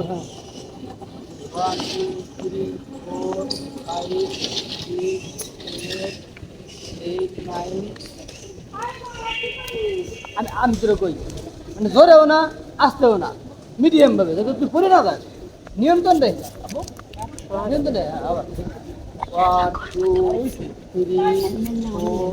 হ্যাঁ আমি আমি তোরা কই মানে জোরেও না, আসতেও না মিডিয়াম ভাবে যাতে তুই পড়ে না যাস। নিয়ন্ত্রণ আবু নিয়ন্ত্রণ রে আবার। ওয়ান টু থ্রি ফোর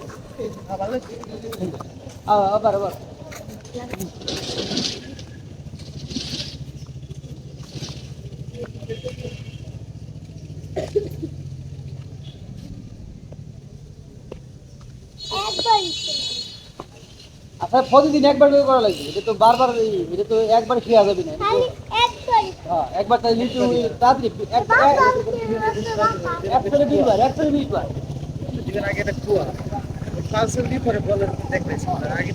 আবার আবার আবার আচ্ছা প্রতিদিন একবার করে করা লাগবে। এটা তো বারবার এই- এটা তো একবার খেয়া যাবে না। হ্যাঁ একবার তাই লিচু তাড়াতাড়ি এক একসাথে বিশবার দিবেন আগে এটা কুয়া পালসের দিয়ে পরে বলেন দেখতেছি আগে